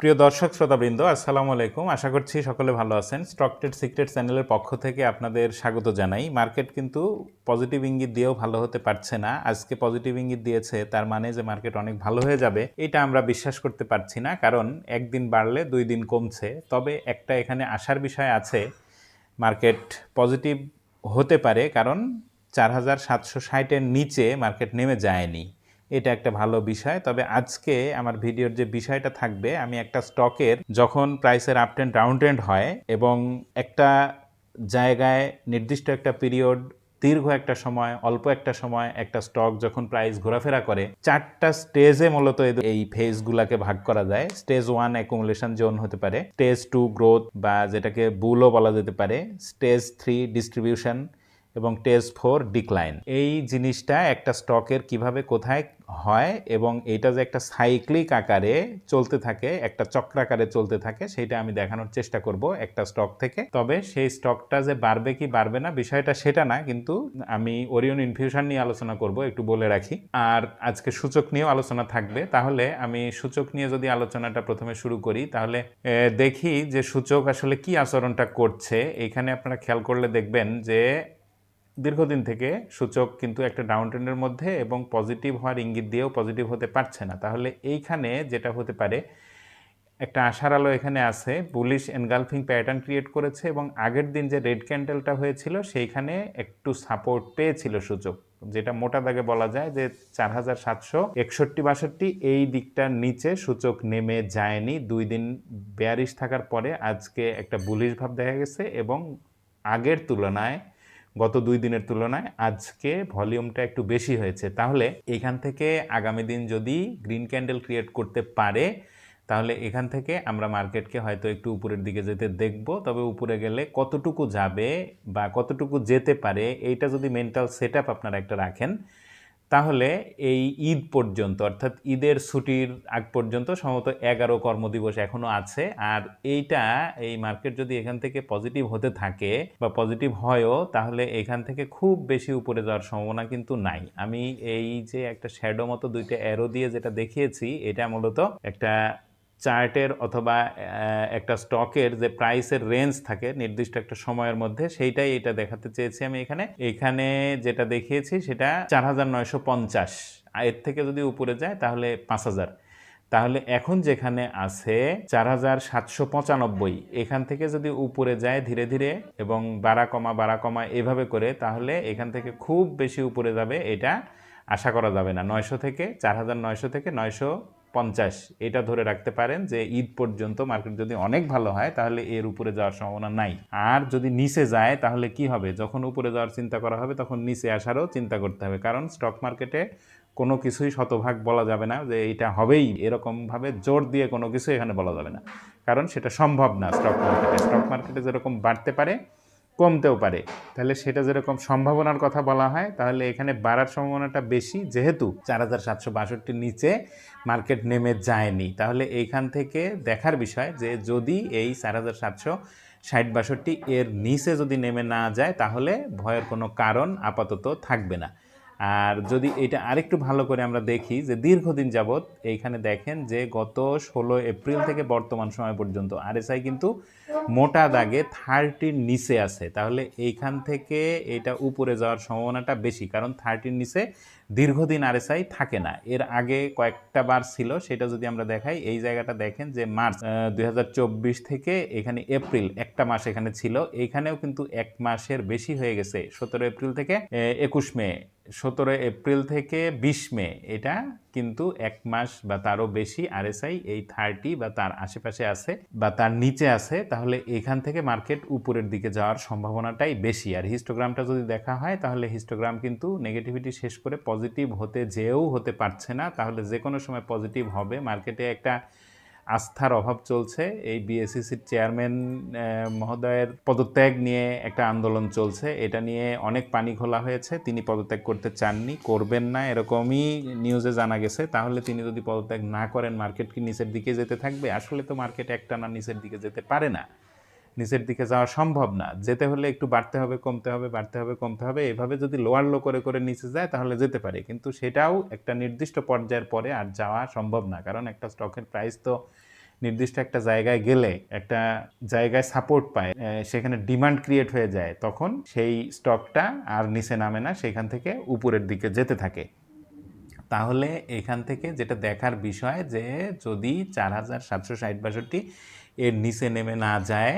প্রিয় দর্শক, শ্রোতাবৃন্দ, আসসালামু আলাইকুম। আশা করছি সকলে ভালো আছেন। স্টক ট্রেড সিক্রেট চ্যানেলের পক্ষ থেকে আপনাদের স্বাগত জানাই। মার্কেট কিন্তু পজিটিভ ইঙ্গিত দিয়েও ভালো হতে পারছে না। আজকে পজিটিভ ইঙ্গিত দিয়েছে, তার মানে যে মার্কেট অনেক ভালো হয়ে যাবে, এটা আমরা বিশ্বাস করতে পারছি না, কারণ একদিন বাড়লে দুই দিন কমছে। তবে একটা এখানে আসার বিষয় আছে মার্কেট পজিটিভ হতে পারে, কারণ চার হাজার সাতশো ষাটের নিচে মার্কেট নেমে যায়নি। এটা একটা ভালো বিষয়। তবে আজকে আমার ভিডিওর যে বিষয়টা থাকবে, আমি একটা স্টকের যখন প্রাইসের আপ ট্রেন্ড ডাউন হয় এবং একটা জায়গায় নির্দিষ্ট একটা পিরিয়ড দীর্ঘ একটা সময়, অল্প একটা সময় একটা স্টক যখন প্রাইস ঘোরাফেরা করে, চারটা স্টেজে মূলত এই ফেজগুলাকে ভাগ করা যায়। স্টেজ ওয়ান অ্যাকুমুলেশন জোন হতে পারে স্টেজ টু গ্রোথ বা যেটাকে বুলও বলা যেতে পারে স্টেজ থ্রি ডিস্ট্রিবিউশন এবং টেস্ট ফোর ডিক্লাইন এই জিনিসটা একটা স্টকের কীভাবে কোথায় হয় এবং এটা যে একটা সাইক্লিক আকারে চলতে থাকে, একটা চক্রাকারে চলতে থাকে সেটা আমি দেখানোর চেষ্টা করব একটা স্টক থেকে। তবে সেই স্টকটা যে বাড়বে কি বাড়বে না বিষয়টা সেটা না, কিন্তু আমি ওরিয়ন ইনফিউশন নিয়ে আলোচনা করব, একটু বলে রাখি। আর আজকে সূচক নিয়েও আলোচনা থাকবে। তাহলে আমি সূচক নিয়ে যদি আলোচনাটা প্রথমে শুরু করি, তাহলে দেখি যে সূচক আসলে কি আচরণটা করছে। এখানে আপনারা খেয়াল করলে দেখবেন যে দীর্ঘদিন থেকে সূচক কিন্তু একটা ডাউন ট্রেন্ডের মধ্যে এবং পজিটিভ হওয়ার ইঙ্গিত দিয়েও পজিটিভ হতে পারছে না। তাহলে এইখানে যেটা হতে পারে, একটা আশার আলো এখানে আছে বুলিশ এনগালফিং প্যাটার্ন ক্রিয়েট করেছে এবং আগের দিন যে রেড ক্যান্ডেলটা হয়েছিল সেইখানে একটু সাপোর্ট পেয়েছিল সূচক। যেটা মোটা দাগে বলা যায় যে চার হাজার সাতশো একষট্টি বাষট্টি এই দিকটার নিচে সূচক নেমে যায়নি। দুই দিন বেয়ারিশ থাকার পরে আজকে একটা বুলিশ ভাব দেখা গেছে এবং আগের তুলনায় গত দুই দিনের তুলনায় আজকে ভলিউমটা একটু বেশি হয়েছে। তাহলে এখান থেকে আগামী দিন যদি গ্রিন ক্যান্ডেল ক্রিয়েট করতে পারে, তাহলে এখান থেকে আমরা মার্কেটকে হয়তো একটু উপরের দিকে যেতে দেখব। তবে উপরে গেলে কতটুকু যাবে বা কতটুকু যেতে পারে, এইটা যদি মেন্টাল সেট আপনারা একটা রাখেন তাহলে এই ঈদ পর্যন্ত, অর্থাৎ ঈদের ছুটির আগ পর্যন্ত সম্ভবত এগারো কর্মদিবস এখনও আছে। আর এইটা, এই মার্কেট যদি এখান থেকে পজিটিভ হতে থাকে বা পজিটিভ হয়ও, তাহলে এখান থেকে খুব বেশি উপরে যাওয়ার সম্ভাবনা কিন্তু নাই। আমি এই যে একটা শ্যাডো মতো দুইটা অ্যারো দিয়ে যেটা দেখিয়েছি, এটা মূলত একটা চার্টের অথবা একটা স্টকের যে প্রাইসের রেঞ্জ থাকে নির্দিষ্ট একটা সময়ের মধ্যে, সেইটাই এটা দেখাতে চেয়েছি আমি এখানে। এখানে যেটা দেখিয়েছি সেটা চার হাজার নয়শো পঞ্চাশ। এর থেকে যদি উপরে যায় তাহলে পাঁচ হাজার। তাহলে এখন যেখানে আছে চার হাজার সাতশো পঁচানব্বই। এখান থেকে যদি উপরে যায় ধীরে ধীরে এবং বাড়া কমা বাড়া কমা এভাবে করে, তাহলে এখান থেকে খুব বেশি উপরে যাবে, এটা আশা করা যাবে না। নয়শো থেকে, চার হাজার নয়শো থেকে নয়শো পঞ্চাশ, এটা ধরে রাখতে পারেন যে ঈদ পর্যন্ত মার্কেট যদি অনেক ভালো হয়, তাহলে এর উপরে যাওয়ার সম্ভাবনা নাই। আর যদি নিচে যায়, তাহলে কি হবে? যখন উপরে যাওয়ার চিন্তা করা হবে, তখন নিচে আসারও চিন্তা করতে হবে। কারণ স্টক মার্কেটে কোনো কিছুই শতভাগ বলা যাবে না যে এটা হবেই। এরকমভাবে জোর দিয়ে কোনো কিছু এখানে বলা যাবে না। কারণ সেটা সম্ভব না স্টক মার্কেটে স্টক মার্কেটে যেরকম বাড়তে পারে কমতেও পারে। তাহলে সেটা যেরকম সম্ভাবনার কথা বলা হয়, তাহলে এখানে বাড়ার সম্ভাবনাটা বেশি। যেহেতু চার হাজার সাতশো বাষট্টির নিচে মার্কেট নেমে যায়নি, তাহলে এইখান থেকে দেখার বিষয় যে যদি এই চার হাজার সাতশো ষাট বাষট্টি এর নিচে যদি নেমে না যায়, তাহলে ভয়ের কোনো কারণ আপাতত থাকবে না। আর যদি এটা আরেকটু ভালো করে আমরা দেখি যে দীর্ঘদিন যাবৎ এইখানে দেখেন যে গত ষোলো এপ্রিল থেকে বর্তমান সময় পর্যন্ত আরএসআই কিন্তু মোটা দাগে থার্টির নিচে আছে। তাহলে এইখান থেকে এটা উপরে যাওয়ার সম্ভাবনাটা বেশি, কারণ থার্টির নিচে দীর্ঘদিন আর আরএসআই থাকে না। এর আগে কয়েকটা বার ছিল, সেটা যদি আমরা দেখাই, এই জায়গাটা দেখেন যে মার্চ দুই হাজার চব্বিশ থেকে এখানে এপ্রিল একটা মাস এখানে ছিল। এইখানেও কিন্তু এক মাসের বেশি হয়ে গেছে, সতেরো এপ্রিল থেকে একুশ মে। সতেরো এপ্রিল থেকে বিশ মে, এটা কিন্তু এক মাস বা তারও বেশি আরএসআই এই থার্টি বা তার আশেপাশে আছে বা তার নিচে আছে, তাহলে এখান থেকে মার্কেট উপরের দিকে যাওয়ার সম্ভাবনাটাই বেশি। আর হিস্টোগ্রামটা যদি দেখা হয়, তাহলে হিস্টোগ্রাম কিন্তু নেগেটিভিটি শেষ করে পজিটিভ হতে যেও হতে পারছে না। তাহলে যে কোনো সময় পজিটিভ হবে। মার্কেটে একটা আস্থার অভাব চলছে। এই বিএসিসির চেয়ারম্যান মহোদয়ের পদত্যাগ নিয়ে একটা আন্দোলন চলছে। এটা নিয়ে অনেক পানি খোলা হয়েছে। তিনি পদত্যাগ করতে চাননি, করবেন না, এরকমই নিউজে জানা গেছে। তাহলে তিনি যদি পদত্যাগ না করেন মার্কেট কি নিচের দিকে যেতে থাকবে? আসলে তো মার্কেট একটানা নিচের দিকে যেতে পারে না। নিচের দিকে যাওয়া সম্ভব না। যেতে হলে একটু বাড়তে হবে, কমতে হবে, বাড়তে হবে, কমতে হবে। এভাবে যদি লোয়ার লো করে করে নিচে যায়, তাহলে যেতে পারে। কিন্তু সেটাও একটা নির্দিষ্ট পর্যায়ের পরে আর যাওয়া সম্ভব না। কারণ একটা স্টকের প্রাইস তো নির্দিষ্ট একটা জায়গায় গেলে, একটা জায়গায় সাপোর্ট পায় সেখানে ডিমান্ড ক্রিয়েট হয়ে যায়, তখন সেই স্টকটা আর নিচে নামে না, সেখান থেকে উপরের দিকে যেতে থাকে। তাহলে এখান থেকে যেটা দেখার বিষয় যে যদি চার হাজার সাতশো ষাট বাষট্টি এর নিচে নেমে না যায়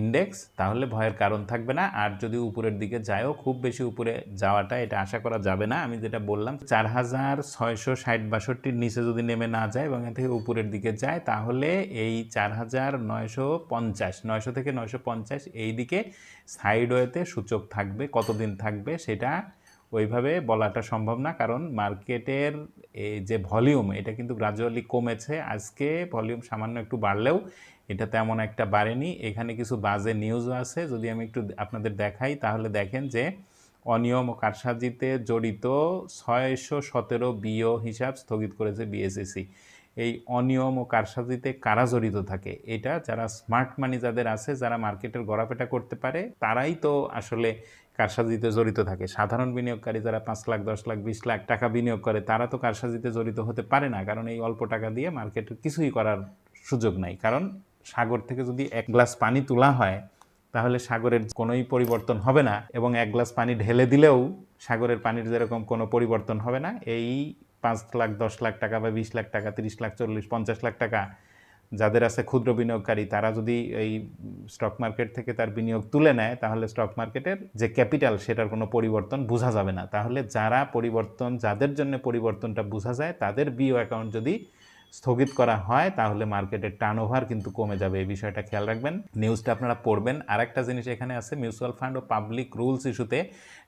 ইন্ডেক্স তাহলে ভয়ের কারণ থাকবে না। আর যদি উপরের দিকে যায়ও, খুব বেশি উপরে যাওয়াটা, এটা আশা করা যাবে না। আমি যেটা বললাম, চার হাজার ছয়শো ষাট বাষট্টির নিচে যদি নেমে না যায় এবং এখান থেকে উপরের দিকে যায়, তাহলে এই চার হাজার নয়শো পঞ্চাশ, নয়শো থেকে নয়শো পঞ্চাশ এই দিকে সাইডওয়েতে সূচক থাকবে, কতদিন থাকবে সেটা ওইভাবে বলাটা সম্ভব না। কারণ মার্কেটের যে ভলিউম এটা কিন্তু গ্রাজুয়ালি কমেছে। আজকে ভলিউম সামান্য একটু বাড়লেও এটা তেমন একটা বাড়েনি। এখানে কিছু বাজে নিউজও আছে, যদি আমি একটু আপনাদের দেখাই, তাহলে দেখেন যে অনিয়ম ও কারসাজিতে জড়িত ছয়শো সতেরো বিও হিসাব স্থগিত করেছে বিএসএসি এই অনিয়ম ও কারসাজিতে কারা জড়িত থাকে? এটা যারা স্মার্ট মানি যাদের আছে, যারা মার্কেটের গড়াপেটা করতে পারে, তারাই তো আসলে কারসাজিতে জড়িত থাকে। সাধারণ বিনিয়োগকারী যারা পাঁচ লাখ, দশ লাখ, বিশ লাখ টাকা বিনিয়োগ করে, তারা তো কারসাজিতে জড়িত হতে পারে না, কারণ এই অল্প টাকা দিয়ে মার্কেটের কিছুই করার সুযোগ নাই। কারণ সাগর থেকে যদি এক গ্লাস পানি তোলা হয়, তাহলে সাগরের কোনোই পরিবর্তন হবে না এবং এক গ্লাস পানি ঢেলে দিলেও সাগরের পানির যেরকম কোনো পরিবর্তন হবে না, এই পাঁচ লাখ, দশ লাখ টাকা বা বিশ লাখ টাকা, তিরিশ লাখ, চল্লিশ, পঞ্চাশ লাখ টাকা যাদের আছে ক্ষুদ্র বিনিয়োগকারী, তারা যদি এই স্টক মার্কেট থেকে তার বিনিয়োগ তুলে নেয়, তাহলে স্টক মার্কেটের যে ক্যাপিটাল সেটার কোনো পরিবর্তন বোঝা যাবে না। তাহলে যারা পরিবর্তন, যাদের জন্য পরিবর্তনটা বোঝা যায়, তাদের বিও অ্যাকাউন্ট যদি স্থগিত করা হয়, তাহলে মার্কেটের টার্ন কিন্তু কমে যাবে। এই বিষয়টা খেয়াল রাখবেন। নিউজটা আপনারা পড়বেন। আর একটা জিনিস এখানে আছে মিউচুয়াল ফান্ড ও পাবলিক রুলস ইস্যুতে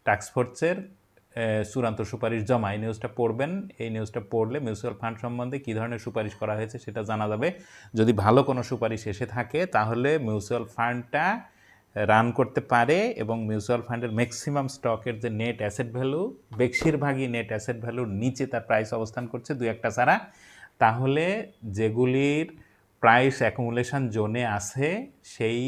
টাস্কফোর্সের চূড়ান্ত সুপারিশ জমা। এই নিউজটা পড়বেন। এই নিউজটা পড়লে মিউচুয়াল ফান্ড সম্বন্ধে কী ধরনের সুপারিশ করা হয়েছে সেটা জানা যাবে। যদি ভালো কোনো সুপারিশ এসে থাকে, তাহলে মিউচুয়াল ফান্ডটা রান করতে পারে এবং মিউচুয়াল ফান্ডের ম্যাক্সিমাম স্টকের যে নেট অ্যাসেট ভ্যালু বেশিরভাগই নেট অ্যাসেট ভ্যালুর নিচে তার প্রাইস অবস্থান করছে। দু একটা ছাড়া তাহলে যেগুলির প্রাইস অ্যাকুমুলেশন জোনে আছে সেই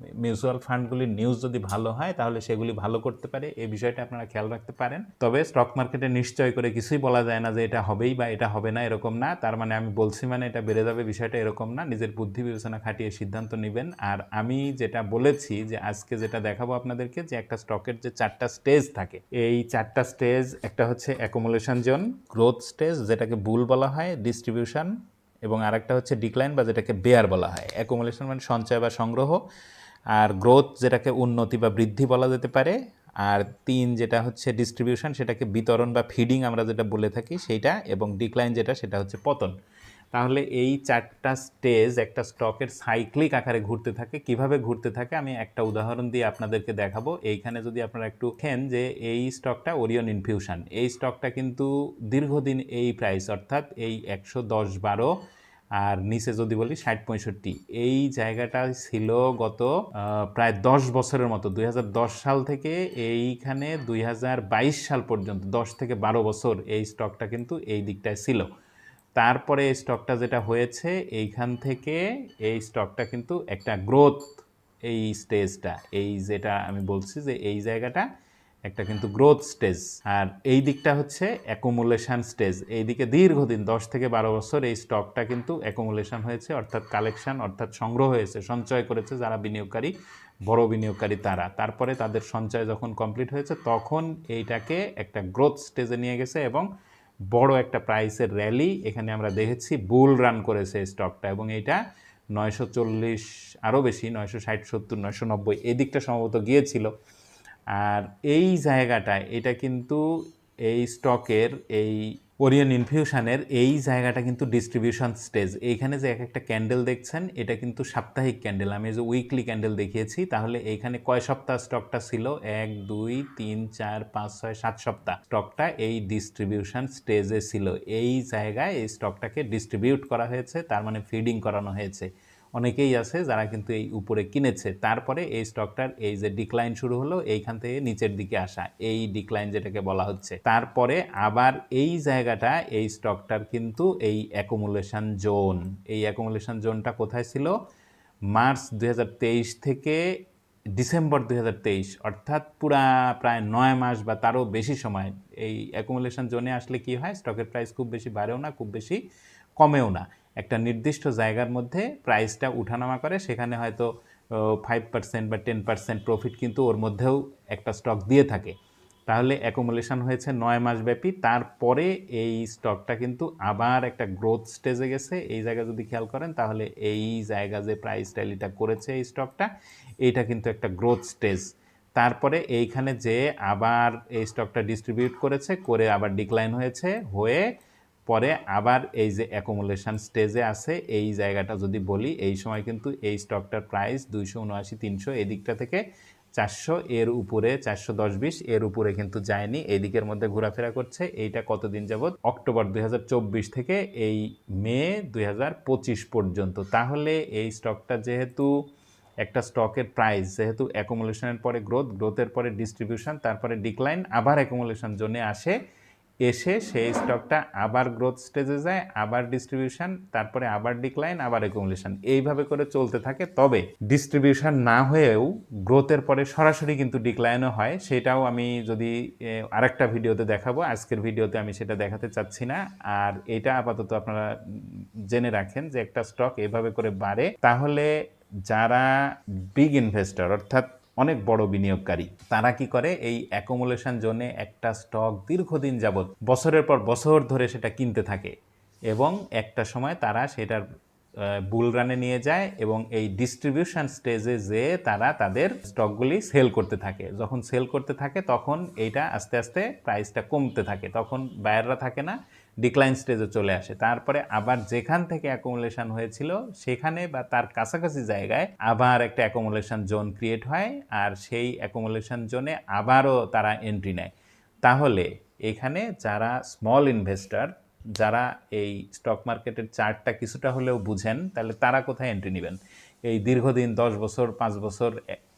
মিউচুয়াল ফান্ডগুলির নিউজ যদি ভালো হয়, তাহলে সেগুলি ভালো করতে পারে। এই বিষয়টা আপনারা খেয়াল রাখতে পারেন। তবে স্টক মার্কেটে নিশ্চয় করে কিছুই বলা যায় না যে এটা হবেই বা এটা হবে না, এরকম না। তার মানে আমি বলছি মানে এটা বেড়ে যাবে, বিষয়টা এরকম না। নিজের বুদ্ধি বিবেচনা খাটিয়ে সিদ্ধান্ত নেবেন। আর আমি যেটা বলেছি যে আজকে যেটা দেখাবো আপনাদেরকে, যে একটা স্টকের যে চারটা স্টেজ থাকে, এই চারটা স্টেজ একটা হচ্ছে অ্যাকুমুলেশন জোন গ্রোথ স্টেজ যেটাকে বুল বলা হয় ডিস্ট্রিবিউশন এবং আরেকটা হচ্ছে ডিক্লাইন বা যেটাকে বেয়ার বলা হয়। অ্যাকোমোলেশন মানে সঞ্চয় বা সংগ্রহ। আর গ্রোথ যেটাকে উন্নতি বা বৃদ্ধি বলা যেতে পারে, আর তিন যেটা হচ্ছে ডিস্ট্রিবিউশন সেটাকে বিতরণ বা ফিডিং আমরা যেটা বলে থাকি সেইটা, এবং ডিক্লাইন যেটা, সেটা হচ্ছে পতন। তাহলে এই চারটা স্টেজ একটা স্টকের সাইক্লিক আকারে ঘুরতে থাকে। কীভাবে ঘুরতে থাকে? আমি একটা উদাহরণ দিয়ে আপনাদেরকে দেখাবো। এইখানে যদি আপনারা একটু খেন যে এই স্টকটা ওরিয়ন ইনফিউশন এই স্টকটা কিন্তু দীর্ঘদিন এই প্রাইস অর্থাৎ এই একশো দশ বারো আর নিচে যদি বলি ষাট পঁয়ষট্টি। এই জায়গাটা ছিল গত প্রায় দশ বছরের মতো। দুই হাজার দশ সাল থেকে এইখানে দুই হাজার বাইশ সাল পর্যন্ত, দশ থেকে বারো বছর এই স্টকটা কিন্তু এই দিকটায় ছিল। তারপরে এই স্টকটা যেটা হয়েছে, এইখান থেকে এই স্টকটা কিন্তু একটা গ্রোথ এই স্টেজটা এই যেটা আমি বলছি যে এই জায়গাটা একটা কিন্তু গ্রোথ স্টেজ আর এই দিকটা হচ্ছে অ্যাকুমুলেশন স্টেজ এই দিকে দীর্ঘদিন, দশ থেকে বারো বছর এই স্টকটা কিন্তু অ্যাকুমুলেশন হয়েছে, অর্থাৎ কালেকশন অর্থাৎ সংগ্রহ হয়েছে, সঞ্চয় করেছে যারা বিনিয়োগকারী, বড় বিনিয়োগকারী তারা। তারপরে তাদের সঞ্চয় যখন কমপ্লিট হয়েছে, তখন এইটাকে একটা গ্রোথ স্টেজে নিয়ে গেছে এবং বড় একটা প্রাইসের র্যালি এখানে আমরা দেখেছি বুল রান করেছে স্টকটা এবং এইটা নয়শো চল্লিশ, আরও বেশি, নয়শো ষাট, সত্তর, নয়শো নব্বই, এই দিকটা সম্ভবত গিয়েছিল। আর এই জায়গাটায় এটা কিন্তু এই স্টকের, এই ওরিয়ন ইনফিউশনের এই জায়গাটা কিন্তু ডিস্ট্রিবিউশন স্টেজ এইখানে যে এক একটা ক্যান্ডেল দেখছেন, এটা কিন্তু সাপ্তাহিক ক্যান্ডেল আমি যে উইকলি ক্যান্ডেল দেখিয়েছি, তাহলে এইখানে কয় সপ্তাহ স্টকটা ছিল? এক, দুই, তিন, চার, পাঁচ, ছয়, সাত সপ্তাহ স্টকটা এই ডিস্ট্রিবিউশন স্টেজে ছিল। এই জায়গায় এই স্টকটাকে ডিস্ট্রিবিউট করা হয়েছে, তার মানে ফিডিং করানো হয়েছে। অনেকেই আছে যারা কিন্তু এই উপরে কিনেছে। তারপরে এই স্টকটার এই যে ডিক্লাইন শুরু হলো, এইখান থেকে নিচের দিকে আসা, এই ডিক্লাইন যেটাকে বলা হচ্ছে। তারপরে আবার এই জায়গাটা, এই স্টকটার কিন্তু এই অ্যাকুমুলেশন জোন এই অ্যাকুমুলেশন জোনটা কোথায় ছিল? মার্চ দুই হাজার তেইশ থেকে ডিসেম্বর দুই হাজার তেইশ, অর্থাৎ পুরা প্রায় নয় মাস বা তারও বেশি সময় এই অ্যাকুমুলেশন জোনে আসলে কি হয়? স্টকের প্রাইস খুব বেশি বাড়েও না, খুব বেশি কমেও না। একটা নির্দিষ্ট জায়গার মধ্যে প্রাইসটা উঠানামা করে, সেখানে হয়তো ফাইভ পার্সেন্ট বা টেন পার্সেন্ট প্রফিট কিন্তু ওর মধ্যেও একটা স্টক দিয়ে থাকে। তাহলে অ্যাকুমুলেশন হয়েছে নয় মাস ব্যাপী। তারপরে এই স্টকটা কিন্তু আবার একটা গ্রোথ স্টেজে গেছে। এই জায়গা যদি খেয়াল করেন, তাহলে এই জায়গা যে প্রাইস ট্যালিটা করেছে এই স্টকটা এইটা কিন্তু একটা গ্রোথ স্টেজ তারপরে এইখানে যে আবার এই স্টকটা ডিস্ট্রিবিউট করেছে, করে আবার ডিক্লাইন হয়েছে, হয়ে পরে আবার এই যে অ্যাকুমুলেশন স্টেজে আছে, এই জায়গাটা যদি বলি, এই সময় কিন্তু এই স্টকটার প্রাইস দুইশো উনআশি, তিনশো, এই দিকটা থেকে চারশো, এর উপরে চারশো দশ বিশ, এর উপরে কিন্তু যায়নি, এই দিকের মধ্যে ঘোরাফেরা করছে। এইটা কতদিন যাবৎ? অক্টোবর দু হাজার চব্বিশ থেকে এই মে দু হাজার পঁচিশ পর্যন্ত। তাহলে এই স্টকটা যেহেতু একটা স্টকের প্রাইস যেহেতু অ্যাকুমুলেশনের পরে গ্রোথ গ্রোথের পরে ডিস্ট্রিবিউশন তারপরে ডিক্লাইন আবার অ্যাকুমুলেশন জোনে আসে। এসে সেই স্টকটা আবার গ্রোথ স্টেজে যায়, আবার ডিস্ট্রিবিউশন তারপরে আবার ডিক্লাইন আবার অ্যাকুমুলেশন এইভাবে করে চলতে থাকে। তবে ডিস্ট্রিবিউশন না হয়েও গ্রোথের পরে সরাসরি কিন্তু ডিক্লাইনও হয়। সেটাও আমি যদি আরেকটা ভিডিওতে দেখাবো। আজকের ভিডিওতে আমি সেটা দেখাতে চাচ্ছি না। আর এটা আপাতত আপনারা জেনে রাখেন যে একটা স্টক এভাবে করে বাড়ে। তাহলে যারা বিগ ইনভেস্টর অর্থাৎ অনেক বড় বিনিয়োগকারী। তারা কি করে? এই অ্যাকোমোলেশন জোনে একটা স্টক দীর্ঘদিন যাবৎ, বছরের পর বছর ধরে সেটা কিনতে থাকে এবং একটা সময় তারা সেটার বুল রানে নিয়ে যায় এবং এই ডিস্ট্রিবিউশন স্টেজে যে তারা তাদের স্টকগুলি সেল করতে থাকে। যখন সেল করতে থাকে, তখন এইটা আস্তে আস্তে প্রাইসটা কমতে থাকে। তখন বায়াররা থাকে না। ডিক্লাইন স্টেজে চলে আসে। তারপরে আবার যেখান থেকে অ্যাকোমোলেশন হয়েছিল, সেখানে বা তার কাছাকাছি জায়গায় আবার একটা অ্যাকোমোলেশন জোন ক্রিয়েট হয় আর সেই অ্যাকোমোলেশন জোনে আবারও তারা এন্ট্রি নেয়। তাহলে এখানে যারা স্মল ইনভেস্টর যারা এই স্টক মার্কেটের চার্টটা কিছুটা হলেও বুঝেন, তাহলে তারা কোথায় এন্ট্রি নেবেন? এই দীর্ঘদিন দশ বছর, পাঁচ বছর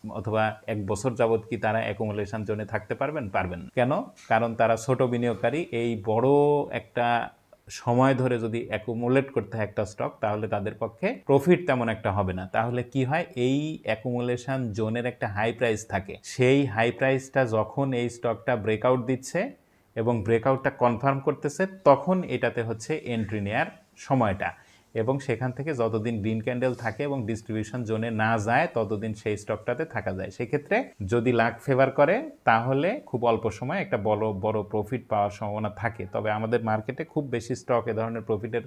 অথবা এক বছর যাবৎ কি তারা অ্যাকুমুলেশন জোনে থাকতে পারবেন? পারবেন কেন? কারণ তারা ছোট বিনিয়োগকারী। এই বড় একটা সময় ধরে যদি অ্যাকুমুলেট করতে হয় একটা স্টক তাহলে তাদের পক্ষে প্রফিট তেমন একটা হবে না। তাহলে কি হয়? এই অ্যাকুমুলেশন জোনের একটা হাই প্রাইস থাকে। সেই হাই প্রাইসটা যখন এই স্টকটা ব্রেকআউট দিচ্ছে এবং ব্রেকআউটটা কনফার্ম করতেছে, তখন এটাতে হচ্ছে এন্ট্রি নেয়ার সময়টা। এবং সেখান থেকে যতদিন গ্রিন ক্যান্ডেল থাকে এবং ডিস্ট্রিবিউশন জোনে না যায়, ততদিন সেই স্টকটাতে থাকা যায়। সেক্ষেত্রে যদি লাক ফেভার করে, তাহলে খুব অল্প সময় একটা বড় বড় প্রফিট পাওয়ার সম্ভাবনা থাকে। তবে আমাদের মার্কেটে খুব বেশি স্টক এ ধরনের প্রফিটের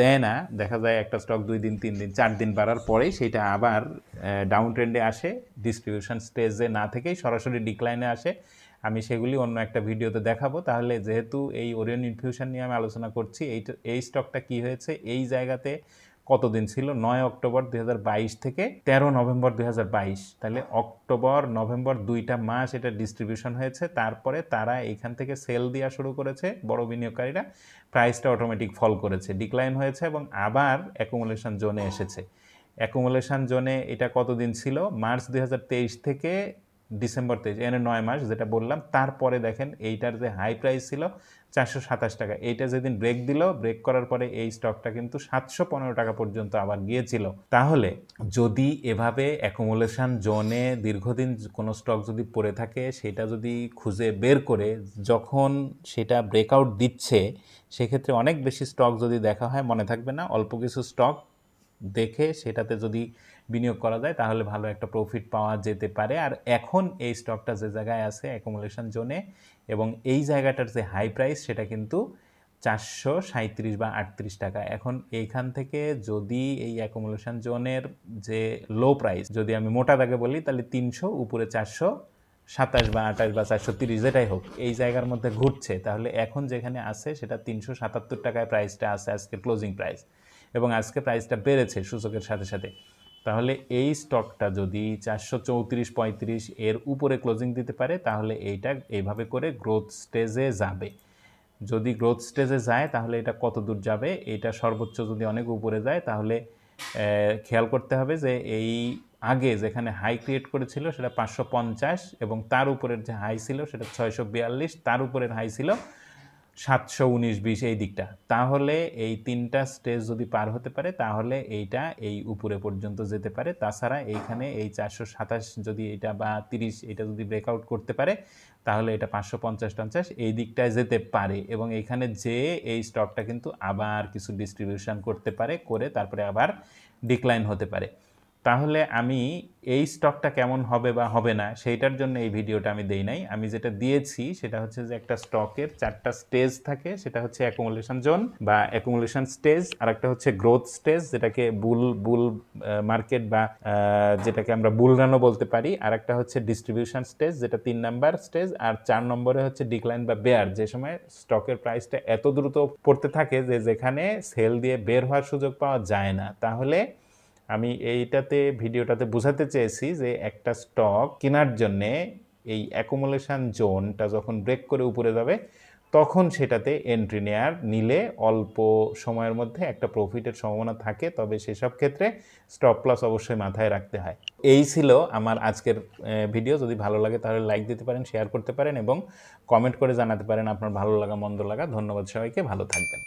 দেয় না। দেখা যায় একটা স্টক দুই দিন, তিন দিন, চার দিন বাড়ার পরেই সেটা আবার ডাউন ট্রেন্ডে আসে ডিস্ট্রিবিউশন স্টেজে না থেকেই সরাসরি ডিক্লাইনে আসে। আমি সেগুলি অন্য একটা ভিডিওতে দেখাবো। তাহলে যেহেতু এই ওরিয়ন ইনফিউশন নিয়ে আমি আলোচনা করছি, এই এই স্টকটা কি হয়েছে, এই জায়গাতে কতদিন ছিল? নয় অক্টোবর দু হাজার বাইশ থেকে তেরো নভেম্বর দু হাজার বাইশ। তাহলে অক্টোবর, নভেম্বর দুইটা মাস এটা ডিস্ট্রিবিউশন হয়েছে। তারপরে তারা এইখান থেকে সেল দেওয়া শুরু করেছে, বড় বিনিয়োগকারীরা প্রাইসটা অটোমেটিক ফল করেছে ডিক্লাইন হয়েছে এবং আবার অ্যাকুমুলেশন জোনে এসেছে। অ্যাকুমুলেশন জোনে এটা কতদিন ছিল? মার্চ দু হাজার তেইশ থেকে ডিসেম্বর তেইশ এনে নয় মাস যেটা বললাম। তারপরে দেখেন এইটার যে হাই প্রাইস ছিল চারশো সাতাশ টাকা। এইটা যেদিন ব্রেক দিল ব্রেক করার পরে এই স্টকটা কিন্তু সাতশো পনেরো টাকা পর্যন্ত আবার গিয়েছিল। তাহলে যদি এভাবে অ্যাকুমুলেশন জোনে দীর্ঘদিন কোনো স্টক যদি পড়ে থাকে, সেটা যদি খুঁজে বের করে, যখন সেটা ব্রেকআউট দিচ্ছে, সেক্ষেত্রে অনেক বেশি স্টক যদি দেখা হয়, মনে থাকবে না, অল্প কিছু স্টক দেখে সেটাতে যদি বিনিয়োগ করা যায়, তাহলে ভালো একটা প্রফিট পাওয়া যেতে পারে। আর এখন এই স্টকটা যে জায়গায় আছে অ্যাকুমুলেশন জোনে এবং এই জায়গাটার যে হাই প্রাইস সেটা কিন্তু চারশো সাঁত্রিশ বা আটত্রিশ টাকা। এখন এইখান থেকে যদি এই অ্যাকুমুলেশন জোনের যে লো প্রাইস যদি আমি মোটা দাগে বলি, তাহলে তিনশো, উপরে চারশো সাতাশ বা আঠাশ বা চারশো তিরিশ, যেটাই হোক, এই জায়গার মধ্যে ঘুরছে। তাহলে এখন যেখানে আছে, সেটা তিনশো সাতাত্তর টাকায় প্রাইসটা আছে আজকে ক্লোজিং প্রাইস এবং আজকে প্রাইসটা বেড়েছে সূচকের সাথে সাথে। তাহলে এই স্টকটা যদি চারশো চৌত্রিশ পঁয়ত্রিশ এর উপরে ক্লোজিং দিতে পারে, তাহলে এইটা এইভাবে করে গ্রোথ স্টেজে যাবে। যদি গ্রোথ স্টেজে যায়, তাহলে এটা কত দূর যাবে? এটা সর্বোচ্চ যদি অনেক উপরে যায়, তাহলে খেয়াল করতে হবে যে এই আগে যেখানে হাই ক্রিয়েট করেছিল সেটা পাঁচশো পঞ্চাশ এবং তার উপরের যে হাই ছিল সেটা ছয়শো বিয়াল্লিশ, তার উপরের হাই ছিল সাতশো উনিশ বিশ এই দিকটা। তাহলে এই তিনটা স্টেজ যদি পার হতে পারে, তাহলে এইটা এই উপরে পর্যন্ত যেতে পারে। তাছাড়া এইখানে এই চারশো সাতাশ যদি এটা বা তিরিশ এটা যদি ব্রেকআউট করতে পারে, তাহলে এটা পাঁচশো পঞ্চাশ টঞ্চাশ এই দিকটায় যেতে পারে। এবং এইখানে যে এই স্টকটা কিন্তু আবার কিছু ডিস্ট্রিবিউশন করতে পারে, করে তারপরে আবার ডিক্লাইন হতে পারে। তাহলে আমি এই স্টকটা কেমন হবে বা হবে না, সেইটার জন্য এই ভিডিওটা আমি দেই নাই। আমি যেটা দিয়েছি সেটা হচ্ছে যে একটা স্টকের চারটা স্টেজ থাকে, সেটা হচ্ছে অ্যাকুমুলেশন জোন বা অ্যাকুমুলেশন স্টেজ আর একটা হচ্ছে গ্রোথ স্টেজ যেটাকে বুল বুল মার্কেট বা যেটাকে আমরা বুল রানও বলতে পারি। আর একটা হচ্ছে ডিস্ট্রিবিউশন স্টেজ যেটা তিন নাম্বার স্টেজ আর চার নম্বরে হচ্ছে ডিক্লাইন বা বেয়ার যে সময় স্টকের প্রাইসটা এত দ্রুত পড়তে থাকে যে যেখানে সেল দিয়ে বের হওয়ার সুযোগ পাওয়া যায় না। তাহলে আমি এইটাতে, ভিডিওটাতে বোঝাতে চেয়েছি যে একটা স্টক কেনার জন্যে এই অ্যাকুমুলেশন জোনটা যখন ব্রেক করে উপরে যাবে, তখন সেটাতে এন্ট্রি নেয়ার নিলে অল্প সময়ের মধ্যে একটা প্রফিটের সম্ভাবনা থাকে। তবে সেসব ক্ষেত্রে স্টপ লস অবশ্যই মাথায় রাখতে হয়। এই ছিল আমার আজকের ভিডিও যদি ভালো লাগে তাহলে লাইক দিতে পারেন শেয়ার করতে পারেন এবং কমেন্ট করে জানাতে পারেন আপনার ভালো লাগা, মন্দ লাগা। ধন্যবাদ সবাইকে, ভালো থাকবেন।